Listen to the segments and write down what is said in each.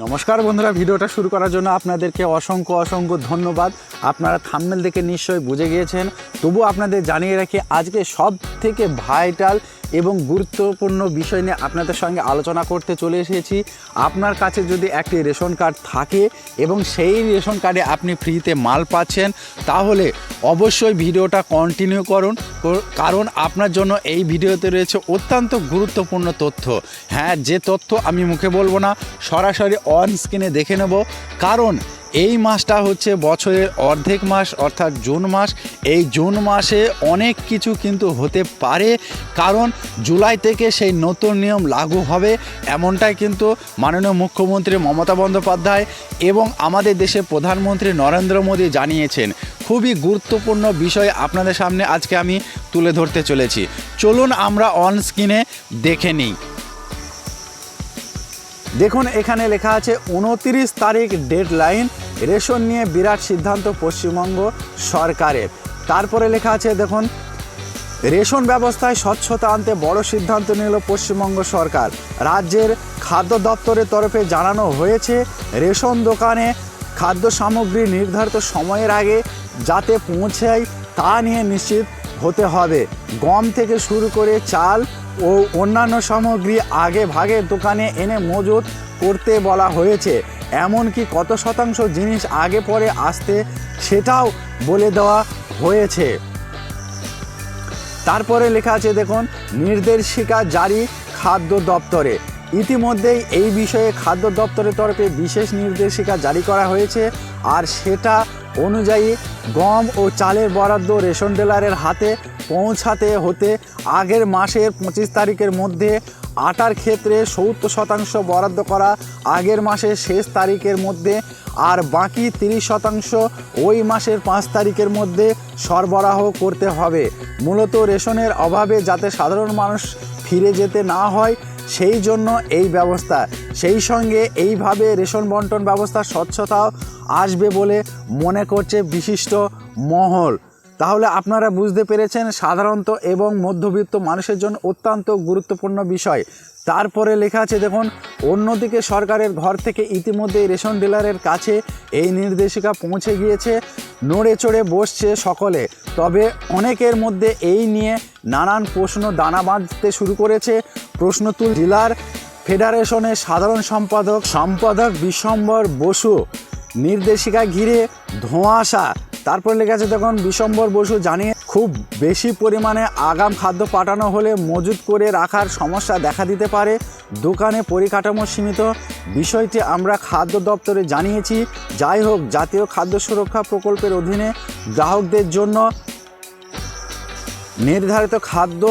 নমস্কার বন্ধুরা, ভিডিওটা শুরু করার জন্য আপনাদেরকে অসংখ্য অসংখ্য ধন্যবাদ। আপনারা থাম্বনেল দেখে নিশ্চয়ই বুঝে গিয়েছেন। তবু আপনাদের জানিয়ে রাখি, আজকে সব থেকে ভাইটাল এবং গুরুত্বপূর্ণ বিষয় নিয়ে আপনাদের সঙ্গে আলোচনা করতে চলে এসেছি। আপনার কাছে যদি একটি রেশন কার্ড থাকে এবং সেই রেশন কার্ডে আপনি ফ্রিতে মাল পাচ্ছেন, তাহলে অবশ্যই ভিডিওটা কন্টিনিউ করুন, কর- কারণ আপনার জন্য এই ভিডিওতে রয়েছে অত্যন্ত গুরুত্বপূর্ণ তথ্য। হ্যাঁ যে তথ্য আমি মুখে বলব না, সরাসরি অন স্ক্রিনে দেখে নেব। কারণ এই মাসটা হচ্ছে বছরের অর্ধেক মাস, অর্থাৎ জুন মাস। এই জুন মাসে অনেক কিছু কিন্তু হতে পারে, কারণ জুলাই থেকে সেই নতুন নিয়ম লাগু হবে। এমনটাই কিন্তু মাননীয় মুখ্যমন্ত্রী মমতা বন্দ্যোপাধ্যায় এবং আমাদের দেশের প্রধানমন্ত্রী নরেন্দ্র মোদী জানিয়েছেন। খুবই গুরুত্বপূর্ণ বিষয় আপনাদের সামনে আজকে আমি তুলে ধরতে চলেছি। চলুন আমরা অন স্ক্রিনে দেখে নিই। দেখুন, এখানে লেখা আছে উনতিরিশ তারিখ ডেড লাইন রেশন নিয়ে বিরাট সিদ্ধান্ত পশ্চিমবঙ্গ সরকারের। তারপরে লেখা আছে, দেখুন, রেশন ব্যবস্থায় স্বচ্ছতা আনতে বড় সিদ্ধান্ত নিল পশ্চিমবঙ্গ সরকার। রাজ্যের খাদ্য দপ্তরের তরফে জানানো হয়েছে, রেশন দোকানে খাদ্য সামগ্রী নির্ধারিত সময়ের আগে যাতে পৌঁছায় তা নিয়ে নিশ্চিত হতে হবে। গম থেকে শুরু করে চাল ও অন্যান্য সামগ্রী আগে ভাগে দোকানে এনে মজুত করতে বলা হয়েছে। এমনকি কত শতাংশ জিনিস আগে পরে আসতে সেটাও বলে দেওয়া হয়েছে। তারপরে লেখা আছে, দেখুন নির্দেশিকা জারি খাদ্য দপ্তরে। ইতিমধ্যেই এই বিষয়ে খাদ্য দপ্তরের তরফে বিশেষ নির্দেশিকা জারি করা হয়েছে, আর সেটা অনুযায়ী গম ও চালের বরাদ্দ রেশন ডিলারের হাতে পৌঁছাতে হতে আগের মাসের পঁচিশ তারিখের মধ্যে আটার ক্ষেত্রে সত্তর শতাংশ বরাদ্দ করা আগের মাসের শেষ তারিখের মধ্যে আর বাকি তিরিশ শতাংশ ওই মাসের পাঁচ তারিখের মধ্যে সরবরাহ করতে হবে। মূলত রেশনের অভাবে যাতে সাধারণ মানুষ ফিরে যেতে না হয়, সেই জন্য এই ব্যবস্থা। সেই সঙ্গে এইভাবে রেশন বন্টন ব্যবস্থা স্বচ্ছতাও আসবে বলে মনে করছে বিশিষ্ট মহল। তাহলে আপনারা বুঝতে পেরেছেন সাধারণত এবং মধ্যবিত্ত মানুষের জন্য অত্যন্ত গুরুত্বপূর্ণ বিষয়। তারপরে লেখা আছে, দেখুন, অন্যদিকে সরকারের ঘর থেকে ইতিমধ্যেই রেশন ডিলারের কাছে এই নির্দেশিকা পৌঁছে গিয়েছে। নড়ে চড়ে বসছে সকলে। তবে অনেকের মধ্যে এই নিয়ে নানান প্রশ্ন দানা বাঁধতে শুরু করেছে। প্রশ্ন তুল ডিলার ফেডারেশনের সাধারণ সম্পাদক সম্পাদক বিশ্বম্বর বসু। নির্দেশিকা ঘিরে ধোঁয়াশা তারপর লেখা আছে দেখুন বিশ্বম্বর বসু জানিয়ে খুব বেশি পরিমাণে আগাম খাদ্য পাঠানো হলে মজুত করে রাখার সমস্যা দেখা দিতে পারে। দোকানে পরিকাঠামো সীমিত। বিষয়টি আমরা খাদ্য দপ্তরে জানিয়েছি। যাই হোক, জাতীয় খাদ্য সুরক্ষা প্রকল্পের অধীনে গ্রাহকদের জন্য নির্ধারিত খাদ্য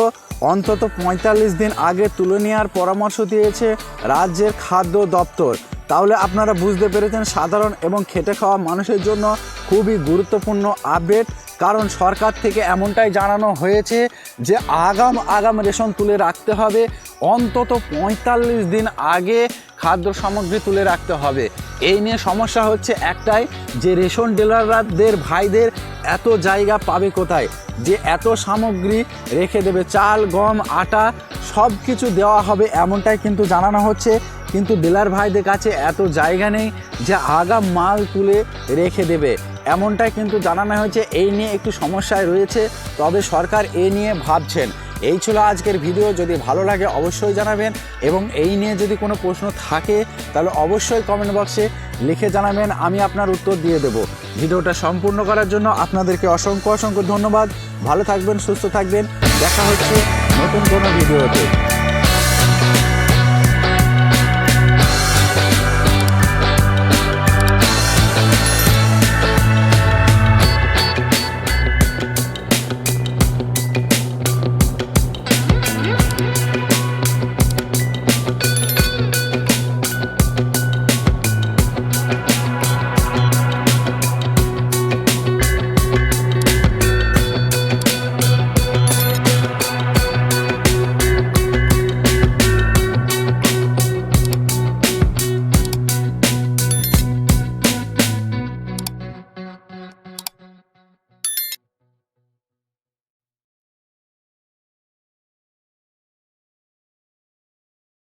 অন্তত পঁয়তাল্লিশ দিন আগে তুলে নেওয়ার পরামর্শ দিয়েছে রাজ্যের খাদ্য দপ্তর। তাহলে আপনারা বুঝতে পেরেছেন, সাধারণ এবং খেটে খাওয়া মানুষের জন্য খুবই গুরুত্বপূর্ণ আপডেট কারণ সরকার থেকে এমনটাই জানানো হয়েছে যে আগাম আগাম রেশন তুলে রাখতে হবে, অন্তত পঁয়তাল্লিশ দিন আগে খাদ্য সামগ্রী তুলে রাখতে হবে। এই নিয়ে সমস্যা হচ্ছে একটাই, যে রেশন ডিলারদের ভাইদের এত জায়গা পাবে কোথায়? যে এত সামগ্রী রেখে দেবে, চাল, গম, আটা সব কিছু দেওয়া হবে এমনটাই কিন্তু জানানো হচ্ছে। কিন্তু ডিলার ভাইদের কাছে এত জায়গা নেই যে আগাম মাল তুলে রেখে দেবে। এমনটাই কিন্তু জানানো হয়েছে। এই নিয়ে একটু সমস্যায় রয়েছে। তবে সরকার এ নিয়ে ভাবছেন। এই ছিল আজকের ভিডিও। যদি ভালো লাগে অবশ্যই জানাবেন। এবং এই নিয়ে যদি কোনো প্রশ্ন থাকে, তাহলে অবশ্যই কমেন্ট বক্সে লিখে জানাবেন। আমি আপনার উত্তর দিয়ে দেব। ভিডিওটা সম্পূর্ণ করার জন্য আপনাদেরকে অসংখ্য অসংখ্য ধন্যবাদ। ভালো থাকবেন, সুস্থ থাকবেন। দেখা হচ্ছে নতুন কোনো ভিডিওতে।